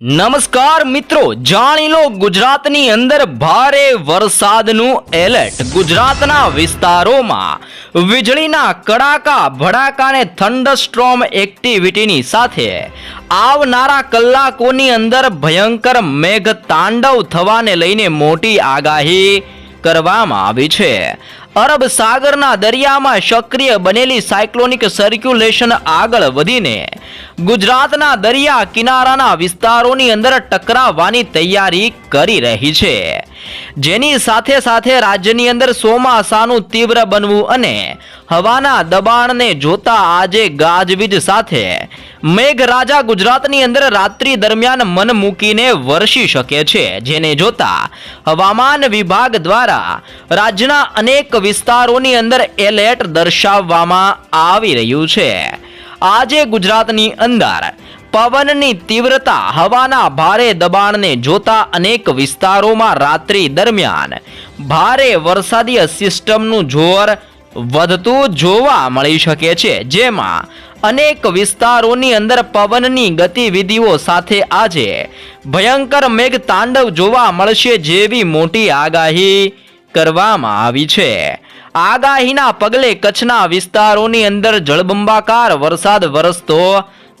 નમસ્કાર મિત્રો, જાણી લો ગુજરાતની અંદર ભારે વરસાદનું એલર્ટ. ગુજરાતના વિસ્તારોમાં વીજળીના કડાકા ભડાકાને થંડરસ્ટ્રોમ એક્ટિવિટીની સાથે આવનારા કલાકોની અંદર ભયંકર મેઘ તાંડવ થવાને લઈને મોટી આગાહી કરવામાં આવી છે. અરબ સાગરના દરિયામાં સક્રિય બનેલી સાયક્લોનિક સર્ક્યુલેશન આગળ વધીને ગુજરાતના દરિયા કિનારાના વિસ્તારોની અંદર ટકરાવવાની તૈયારી કરી રહી છે. જેની સાથે સાથે રાજ્યની અંદર ચોમાસાનું તીવ્ર બનવું અને હવાના દબાણને જોતા આજે ગાજવીજ સાથે મેઘરાજા ગુજરાતની અંદર રાત્રિ દરમિયાન મન મૂકીને વરસી શકે છે, જેને જોતા હવામાન વિભાગ દ્વારા રાજ્યના અનેક વિસ્તારોની અંદર એલર્ટ દર્શાવવામાં આવી રહ્યું છે. આજે ગુજરાતની અંદર પવનની તીવ્રતા હવાના ભારે દબાણને જોતા અનેક વિસ્તારોમાં રાત્રિ દરમિયાન ભારે વરસાદી સિસ્ટમનું જોર વધતું જોવા મળી શકે છે. જેમાં અનેક વિસ્તારોની અંદર પવનની ગતિવિધિઓ સાથે આજે ભયંકર મેઘ તાંડવ જોવા મળશે જેવી મોટી આગાહી કરવામાં આવી છે. આગાહીના પગલે કચ્છના વિસ્તારોની અંદર જળબંબાકાર વરસાદ વરસતો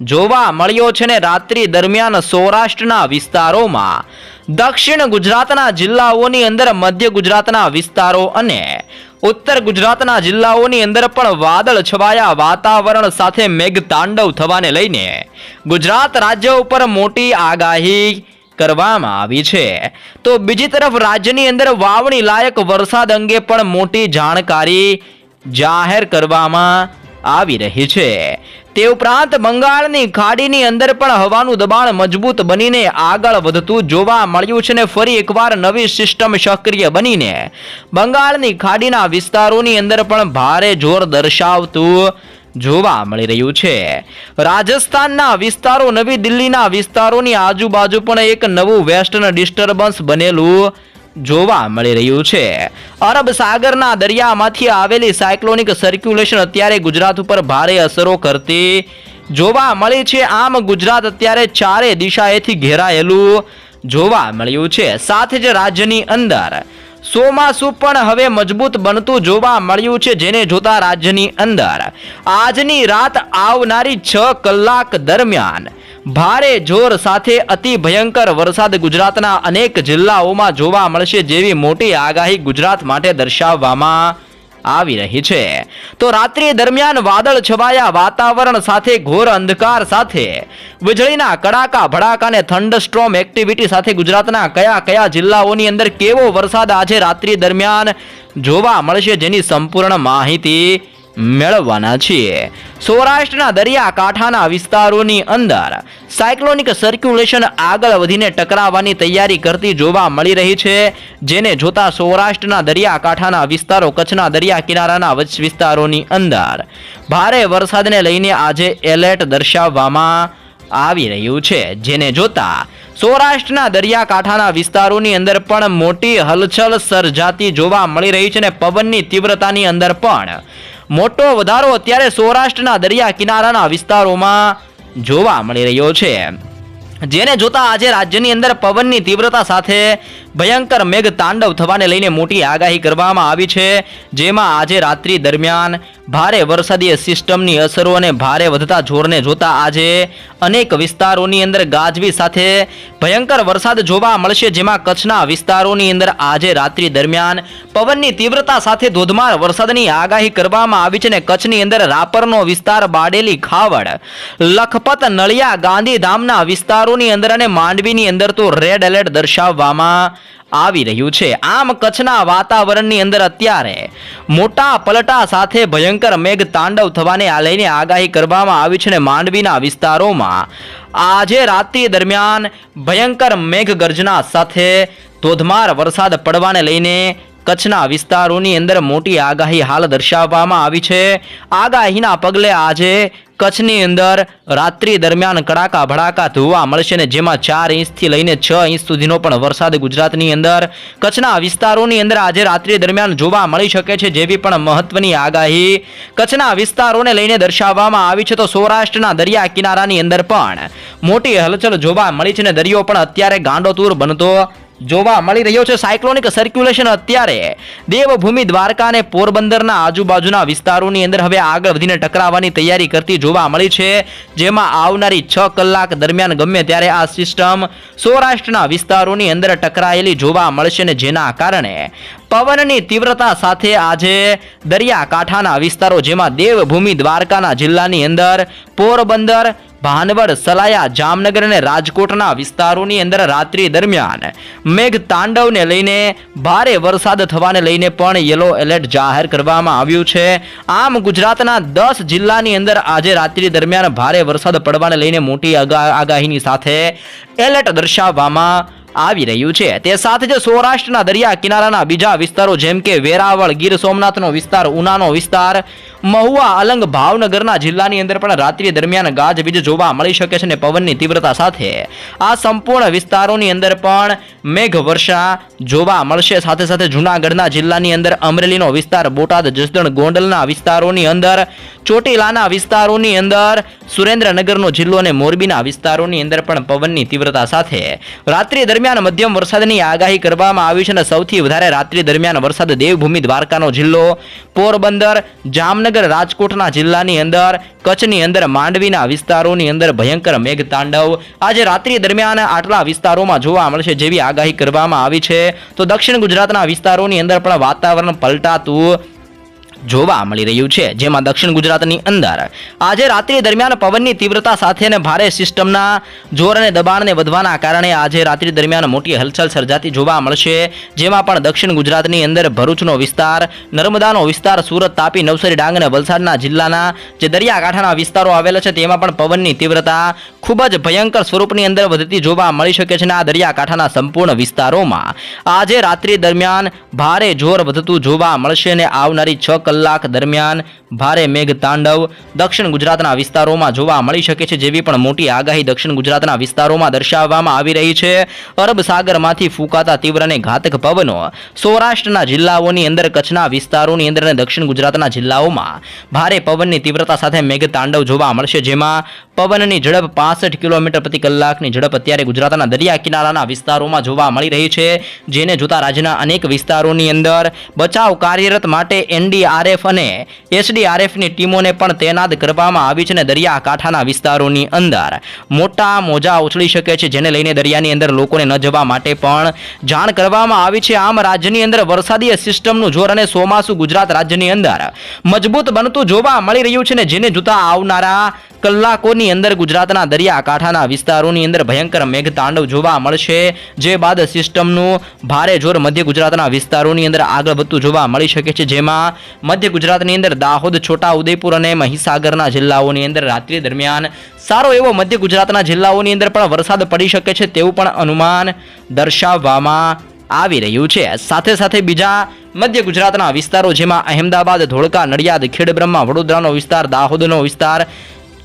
જોવા મળ્યો છે ને રાત્રિ દરમિયાન સૌરાષ્ટ્રના વિસ્તારોમાં. દક્ષિણ ગુજરાતના જિલ્લાઓની અંદર મધ્ય ગુજરાતના વિસ્તારો અને ઉત્તર ગુજરાતના જિલ્લાઓની અંદર પણ વાદળ છવાયા વાતાવરણ સાથે મેઘ તાંડવ થવાને લઈને ગુજરાત રાજ્ય ઉપર મોટી આગાહી કરવામાં આવી છે. તો બીજી તરફ રાજ્યની અંદર વાવણી લાયક વરસાદ અંગે પણ મોટી જાણકારી જાહેર કરવામાં આવી રહી છે. તે ઉપરાંત બંગાળની ખાડીની અંદર પણ હવાનું દબાણ મજબૂત બનીને આગળ વધતું જોવા મળ્યું છે ને ફરી એકવાર નવી સિસ્ટમ સક્રિય બનીને. બંગાળની ખાડીના વિસ્તારોની અંદર પણ ભારે જોર દર્શાવતું જોવા મળી રહ્યું છે. રાજસ્થાનના વિસ્તારો, નવી દિલ્હીના વિસ્તારોની આજુબાજુ પણ એક નવું વેસ્ટર્ન ડિસ્ટર્બન્સ બનેલું જોવા મળી રહ્યું છે. અરબ સાગરના દરિયામાંથી આવેલી સાયક્લોનિક સર્ક્યુલેશન અત્યારે ગુજરાત ઉપર ભારે અસરો કરતી જોવા મળી છે. આમ ગુજરાત અત્યારે ચારે દિશાએથી ઘેરાયેલું જોવા મળ્યું છે. સાથે જ રાજ્યની અંદર ચોમાસું પણ હવે મજબૂત બનતું જોવા મળ્યું છે, જેને જોતા રાજ્યની અંદર આજની રાત આવનારી છ કલાક દરમિયાન ભારે જોર સાથે અતિ ભયંકર વરસાદ ગુજરાતના અનેક જિલ્લાઓમાં જોવા મળશે જેવી મોટી આગાહી ગુજરાત માટે દર્શાવવામાં આવી રહી છે. તો રાત્રિ દરમિયાન વાદળ છવાયા વાતાવરણ સાથે ઘોર અંધકાર સાથે. વીજળીના કડાકા, ભડાકા અને સ્ટ્રોમ એક્ટિવિટી સાથે ગુજરાતના કયા કયા જિલ્લાઓની અંદર કેવો વરસાદ આજે રાત્રિ દરમિયાન જોવા મળશે જેની સંપૂર્ણ માહિતી મેળવવાના છીએ. સૌરાષ્ટ્રના દરિયાકાંઠાના વિસ્તારોની અંદર સાયક્લોનિક સર્ક્યુલેશન આગળ વધીને ટકરાવવાની તૈયારી કરતી જોવા મળી રહી છે, જેને જોતા સૌરાષ્ટ્રના દરિયાકાંઠાના વિસ્તારો કચ્છના દરિયા કિનારાના વિસ્તારોની અંદર ભારે વરસાદને લઈને આજે એલર્ટ દર્શાવવામાં આવી રહ્યું છે, જેને જોતા સૌરાષ્ટ્રના દરિયાકાંઠાના વિસ્તારોની અંદર પણ મોટી હલચલ સર્જાતી જોવા મળી રહી છે અને પવનની તીવ્રતાની અંદર પણ મોટો વધારો અત્યારે સૌરાષ્ટ્રના દરિયા કિનારાના વિસ્તારોમાં જોવા મળી રહ્યો છે. જેને જોતા આજે રાજ્યની અંદર પવનની તીવ્રતા સાથે ભયંકર મેઘ તાંડવ થવાને લઈને મોટી આગાહી કરવામાં આવી છે, જેમાં આજે રાત્રિ દરમિયાન ભારે વરસાદીય સિસ્ટમની અસરો અને ભારે વધતા જોરને જોતા આજે અનેક વિસ્તારોની અંદર ગાજવી સાથે ભયંકર વરસાદ જોવા મળશે, જેમાં કચ્છના વિસ્તારોની અંદર આજે રાત્રિ દરમિયાન પવનની તીવ્રતા સાથે ધોધમાર વરસાદની આગાહી કરવામાં આવી છે અને કચ્છની અંદર રાપરનો વિસ્તાર, બાડેલી, ખાવડ, લખપત, નળિયા, ગાંધીધામના વિસ્તારોની અંદર અને માંડવીની અંદર તો રેડ એલર્ટ દર્શાવવામાં આવી રહ્યું છે. આમ કચ્છના વાતાવરણની અંદર અત્યારે મોટા પલટા સાથે ભયંકર મેઘ તાંડવ થવાને આ લઈને આગાહી કરવામાં આવી છે અને માંડવીના વિસ્તારોમાં. આજે રાત્રિ દરમિયાન ભયંકર મેઘ ગર્જના સાથે ધોધમાર વરસાદ પડવાને લઈને કચ્છના વિસ્તારોની અંદર મોટી આગાહી હાલ દર્શાવવામાં આવી છે. આગાહીના પગલે આજે કચ્છની અંદર રાત્રિ દરમિયાન કડાકા ભડાકા ધોવા મળશે ને જેમાં ચાર ઇંચથી લઈને છ ઇંચ સુધીનો પણ વરસાદ ગુજરાતની અંદર. કચ્છના વિસ્તારોની અંદર આજે રાત્રિ દરમિયાન જોવા મળી શકે છે જેવી પણ મહત્વની આગાહી કચ્છના વિસ્તારોને લઈને દર્શાવવામાં આવી છે તો સૌરાષ્ટ્રના દરિયા કિનારાની અંદર પણ મોટી હલચલ જોવા મળી છે ને દરિયો પણ અત્યારે ગાંડોતૂર બનતો જોવા મળી રહ્યો છે સાયક્લોનિક સર્ક્યુલેશન અત્યારે. દેવભૂમિ દ્વારકા અને પોરબંદરના આજુબાજુના વિસ્તારોની અંદર હવે આગળ વધીને ટકરાવવાની તૈયારી કરતી જોવા મળી છે. જેમાં આવનારી છ કલાક દરમિયાન ગમે ત્યારે આ સિસ્ટમ સૌરાષ્ટ્રના વિસ્તારોની અંદર ટકરાયેલી જોવા મળશે ને જેના કારણે પવનની તીવ્રતા સાથે આજે દરિયાકાંઠાના વિસ્તારો જેમાં દેવભૂમિ દ્વારકાના જિલ્લાની અંદર પોરબંદર ભાનવડ, સલાયા, જામનગર અને રાજકોટના વિસ્તારોની અંદર રાત્રિ દરમિયાન મેઘ તાંડવને લઈને ભારે વરસાદ થવાને લઈને પણ યલો એલર્ટ જાહેર કરવામાં આવ્યું છે. આમ ગુજરાતના દસ જિલ્લાની અંદર આજે રાત્રિ દરમિયાન ભારે વરસાદ પડવાને લઈને મોટી આગા- આગાહીની સાથે એલર્ટ દર્શાવવામાં આવી રહ્યું છે. તે સાથે જ સૌરાષ્ટ્રના દરિયા કિનારાના બીજા વિસ્તારો જેમ કે વેરાવળ, ગીર સોમનાથનો વિસ્તાર, ઉનાનો વિસ્તાર, મહુવા, અલંગ ભાવનગરના જિલ્લાની અંદર પણ રાત્રિ દરમિયાન ગાજવીજ જોવા મળી શકે છે અને પવનની તીવ્રતા સાથે. આ સંપૂર્ણ વિસ્તારોની અંદર પણ મેઘવર્ષા જોવા મળશે. સાથે સાથે જૂનાગઢના જિલ્લાની અંદર અમરેલીનો વિસ્તાર, બોટાદ, જસદણ, ગોંડલના વિસ્તારોની અંદર, ચોટીલાના વિસ્તારોની અંદર, સુરેન્દ્રનગરનો જિલ્લો અને મોરબીના વિસ્તારોની અંદર પણ પવનની તીવ્રતા સાથે. રાત્રિ મધ્યમ વરસાદની આગાહી કરવામાં આવી છે અને સૌથી વધારે રાત્રિ દરમિયાન વરસાદ દેવભૂમિ દ્વારકાનો જિલ્લો પોરબંદર, જામનગર, રાજકોટના જિલ્લાની અંદર, કચ્છની અંદર, માંડવીના વિસ્તારોની અંદર ભયંકર મેઘ તાંડવ આજે રાત્રિ દરમિયાન આટલા વિસ્તારોમાં જોવા મળશે જેવી આગાહી કરવામાં આવી છે. તો દક્ષિણ ગુજરાતના વિસ્તારોની અંદર પણ વાતાવરણ પલટાતું જોવા મળી રહ્યું છે, જેમાં દક્ષિણ ગુજરાતની અંદર આજે રાત્રિ દરમિયાન પવનની તીવ્રતા સાથે અને ભારે સિસ્ટમના જોર અને દબાણને વધવાના કારણે આજે રાત્રિ દરમિયાન મોટી હલચલ સર્જાતી જોવા મળશે, જેમાં પણ દક્ષિણ ગુજરાતની અંદર ભરૂચનો વિસ્તાર, નર્મદાનો વિસ્તાર, સુરત, તાપી, નવસારી, ડાંગ અને વલસાડના જિલ્લાના જે દરિયાકાંઠાના વિસ્તારો આવેલા છે, તેમાં પણ પવનની તીવ્રતા ખૂબ જ ભયંકર સ્વરૂપની અંદર વધતી જોવા મળી શકે છે અને આ દરિયાકાંઠાના સંપૂર્ણ વિસ્તારોમાં આજે રાત્રિ દરમિયાન ભારે જોર વધતું જોવા મળશે અને આવનારી છ કલાક દરમિયાન ભારે મેઘ તાંડવ દક્ષિણ ગુજરાતના વિસ્તારોમાં જોવા મળી શકે છે, જેવી પણ મોટી આગાહી દક્ષિણ ગુજરાતના વિસ્તારોમાં દર્શાવવામાં આવી રહી છે. અરબ સાગરમાંથી ફૂંકાતા તીવ્ર અને ઘાતક પવનો સૌરાષ્ટ્રના જિલ્લાઓની અંદર, કચ્છના વિસ્તારોની અંદર અને દક્ષિણ ગુજરાતના જિલ્લાઓમાં ભારે પવનની તીવ્રતા સાથે મેઘ તાંડવ જોવા મળશે, જેમાં પવનની ઝડપ પાસઠ કિલોમીટર પ્રતિ કલાકની ઝડપ અત્યારે ગુજરાતના દરિયા કિનારાના વિસ્તારોમાં જોવા મળી રહી છે, જેને જોતા રાજ્યના અનેક વિસ્તારોની અંદર બચાવ કાર્યરત માટે એનડીઆરએફ અને એસડીઆરએફની ટીમોને પણ તૈનાત કરવામાં આવી છે અને દરિયાકાંઠાના વિસ્તારોની અંદર. મોટા મોજા ઉછળી શકે છે, જેને લઈને દરિયાની અંદર લોકોને ન જવા માટે પણ જાણ કરવામાં આવી છે. આમ રાજ્યની અંદર વરસાદી સિસ્ટમનું જોર અને ચોમાસું ગુજરાત રાજ્યની અંદર મજબૂત બનતું જોવા મળી રહ્યું છે ને જેને જોતા આવનારા કલાકોની અંદર ગુજરાતના દરિયાકાંઠાના વિસ્તારોની અંદર ભયંકર મેઘતાંડવ જોવા મળશે. જે બાદ સિસ્ટમનું ભારે જોર મધ્ય ગુજરાતના વિસ્તારોની અંદર આગળ વધતું જોવા મળી શકે છે. જેમાં મધ્ય ગુજરાતની અંદર દાહોદ, છોટા, ઉદયપુર અને મહીસાગરના જિલ્લાઓની અંદર રાત્રિ દરમિયાન સારો એવો મધ્ય ગુજરાતના જિલ્લાઓની અંદર પણ વરસાદ પડી શકે છે તેવું પણ અનુમાન દર્શાવવામાં આવી રહ્યું છે. સાથે સાથે બીજા મધ્ય ગુજરાતના વિસ્તારો જેમાં અહેમદાબાદ, ધોળકા, નડિયાદ, ખેડબ્રહ્મા, વડોદરાનો વિસ્તાર, દાહોદનો વિસ્તાર,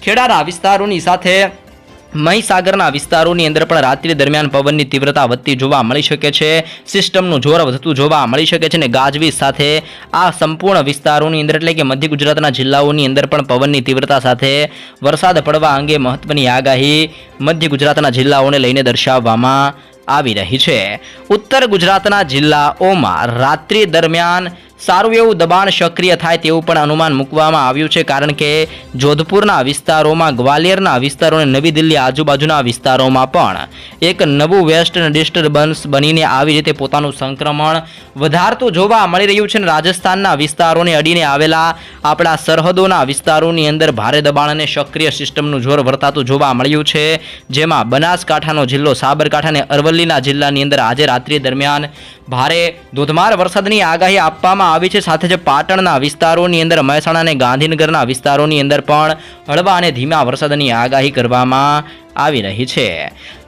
ખેડાના વિસ્તારોની સાથે મહીસાગરના વિસ્તારોની અંદર પણ રાત્રિ દરમિયાન પવનની તીવ્રતા વધતી જોવા મળી શકે છે. સિસ્ટમનું જોર વધતું જોવા મળી શકે છે અને ગાજવીજ સાથે આ સંપૂર્ણ વિસ્તારોની અંદર એટલે કે મધ્ય ગુજરાતના જિલ્લાઓની અંદર પણ પવનની તીવ્રતા સાથે વરસાદ પડવા અંગે મહત્વની આગાહી મધ્ય ગુજરાતના જિલ્લાઓને લઈને દર્શાવવામાં આવી રહી છે. ઉત્તર ગુજરાતના જિલ્લાઓમાં રાત્રિ દરમિયાન સારું એવું દબાણ સક્રિય થાય તેવું પણ અનુમાન મૂકવામાં આવ્યું છે, કારણ કે જોધપુરના વિસ્તારોમાં, ગ્વાલિયરના વિસ્તારો અને નવી દિલ્હી આજુબાજુના વિસ્તારોમાં પણ એક નવું વેસ્ટર્ન ડિસ્ટર્બન્સ બનીને આવી રીતે પોતાનું સંક્રમણ વધારતું જોવા મળી રહ્યું છે અને રાજસ્થાનના વિસ્તારોને અડીને આવેલા આપણા સરહદોના વિસ્તારોની અંદર ભારે દબાણ અને સક્રિય સિસ્ટમનું જોર વર્તાતું જોવા મળ્યું છે, જેમાં બનાસકાંઠાનો જિલ્લો સાબરકાંઠા અને અરવલ્લીના જિલ્લાની અંદર આજે રાત્રિ દરમિયાન ભારે ધોધમાર વરસાદની આગાહી આપવામાં આવી છે. સાથે જ પાટણના વિસ્તારોની અંદર મહેસાણા અને ગાંધીનગરના વિસ્તારોની અંદર પણ હળવા અને ધીમા વરસાદની આગાહી કરવામાં આવી રહી છે.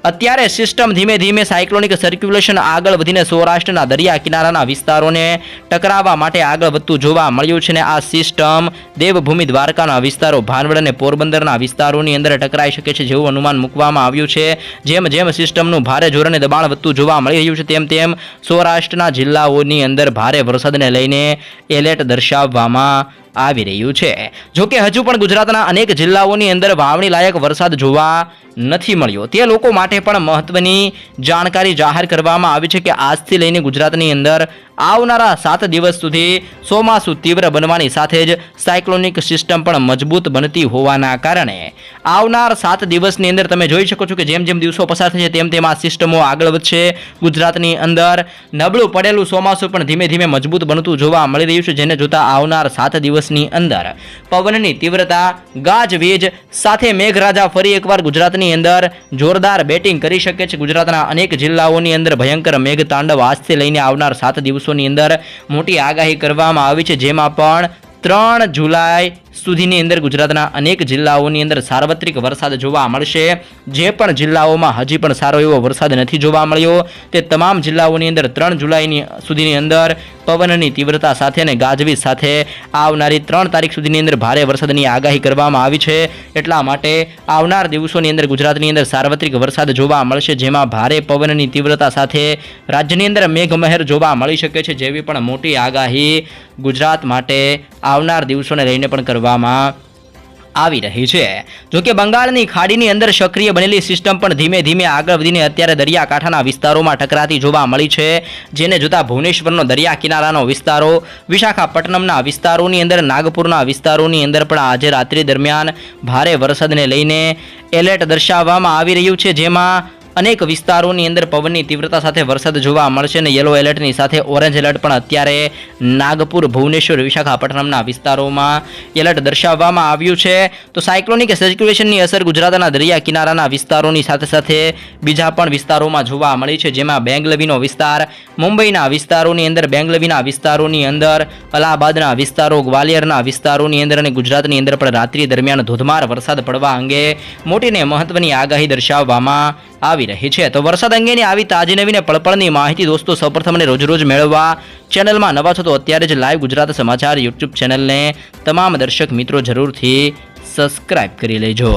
અત્યારે સિસ્ટમ ધીમે ધીમે સાયક્લોનિક સર્ક્યુલેશન આગળ વધીને સૌરાષ્ટ્રના દરિયા કિનારાના વિસ્તારોને ટકરાવવા માટે આગળ વધતું જોવા મળ્યું છે ને આ સિસ્ટમ દેવભૂમિ દ્વારકાના વિસ્તારો, ભાનવડ અને પોરબંદરના વિસ્તારોની અંદર ટકરાઈ શકે છે જેવું અનુમાન મૂકવામાં આવ્યું છે. જેમ જેમ સિસ્ટમનું ભારે જોરણને દબાણ વધતું જોવા મળી રહ્યું છે, તેમ તેમ સૌરાષ્ટ્રના જિલ્લાઓની અંદર ભારે વરસાદને લઈને એલર્ટ દર્શાવવામાં આવી રહ્યું છે. જો કે હજુ પણ ગુજરાતના અનેક જિલ્લાઓની અંદર વાવણી લાયક વરસાદ જોવા નથી મળ્યો. તે લોકો માટે પણ મહત્વની જાણકારી જાહેર કરવામાં આવી છે કે આજથી લઈને ગુજરાતની અંદર આવનારા સાત દિવસ સુધી ચોમાસું તીવ્ર બનવાની સાથે જ સાયક્લોનિક સિસ્ટમ પણ મજબૂત બનતી હોવાના કારણે આવનાર સાત દિવસની અંદર તમે જોઈ શકો છો કે જેમ જેમ દિવસો પસાર થશે તેમ તેમ આ સિસ્ટમો આગળ વધશે. ગુજરાતની અંદર નબળું પડેલું ચોમાસું પણ ધીમે ધીમે મજબૂત બનતું જોવા મળી રહ્યું છે, જેને જોતા આવનાર સાત દિવસની અંદર. પવનની તીવ્રતા ગાજવીજ સાથે મેઘરાજા ફરી એકવાર ગુજરાતની અંદર જોરદાર બેટિંગ કરી શકે છે. ગુજરાતના અનેક જિલ્લાઓની અંદર ભયંકર મેઘતાંડવ આજથી લઈને આવનાર સાત દિવસોની અંદર મોટી આગાહી કરવામાં આવી છે, જેમાં પણ ત્રણ જુલાઈ સુધીની અંદર ગુજરાતના અનેક જિલ્લાઓની અંદર સાર્વત્રિક વરસાદ જોવા મળશે. જે પણ જિલ્લાઓમાં હજી પણ સારો એવો વરસાદ નથી જોવા મળ્યો. તે તમામ જિલ્લાઓની અંદર ત્રણ જુલાઈની સુધીની અંદર પવનની તીવ્રતા સાથે અને ગાજવીજ સાથે આવનારી ત્રણ તારીખ સુધીની અંદર ભારે વરસાદની આગાહી કરવામાં આવી છે. એટલા માટે આવનાર દિવસોની અંદર ગુજરાતની અંદર સાર્વત્રિક વરસાદ જોવા મળશે, જેમાં ભારે પવનની તીવ્રતા સાથે રાજ્યની અંદર મેઘમહેર જોવા મળી શકે છે, જેવી પણ મોટી આગાહી ગુજરાત માટે આવનાર દિવસોને લઈને પણ કરવામાં આવી રહી છે. જોકે બંગાળની ખાડીની અંદર સક્રિય બનેલી સિસ્ટમ પણ ધીમે ધીમે આગળ વધીને અત્યારે દરિયાકાંઠાના વિસ્તારોમાં ટકરાતી જોવા મળી છે, જેને જોતા ભુવનેશ્વરનો દરિયા કિનારાનો વિસ્તારો, વિશાખાપટ્ટનમના વિસ્તારોની અંદર, નાગપુરના વિસ્તારોની અંદર પણ આજે રાત્રિ દરમિયાન ભારે વરસાદને લઈને એલર્ટ દર્શાવવામાં આવી રહ્યું છે, જેમાં અનેક વિસ્તારોની અંદર પવનની તીવ્રતા સાથે વરસાદ જોવા મળશે અને યલો એલર્ટની સાથે ઓરેન્જ એલર્ટ પણ અત્યારે નાગપુર, ભુવનેશ્વર, વિશાખાપટ્ટનમના વિસ્તારોમાં એલર્ટ દર્શાવવામાં આવ્યું છે. તો સાયક્લોનિક સર્ક્યુલેશનની અસર ગુજરાતના દરિયા કિનારાના વિસ્તારોની સાથે સાથે બીજા પણ વિસ્તારોમાં જોવા મળી છે, જેમાં બેંગલવીનો વિસ્તાર, મુંબઈના વિસ્તારોની અંદર, બેંગલવીના વિસ્તારોની અંદર, અલ્હાબાદના વિસ્તારો, ગ્વાલિયરના વિસ્તારોની અંદર અને ગુજરાતની અંદર પણ રાત્રિ દરમિયાન ધોધમાર વરસાદ પડવા અંગે મોટીને મહત્વની આગાહી દર્શાવવામાં આવી રહી છે. તો વરસાદ અંગેની આવી તાજી નવીને પળપળની માહિતી દોસ્તો સૌપ્રથમ અને રોજ રોજ મેળવવા ચેનલમાં નવા છો તો અત્યારે જ લાઈવ ગુજરાત સમાચાર યુટ્યુબ ચેનલને તમામ દર્શક મિત્રો જરૂરથી સબસ્ક્રાઈબ કરી લેજો.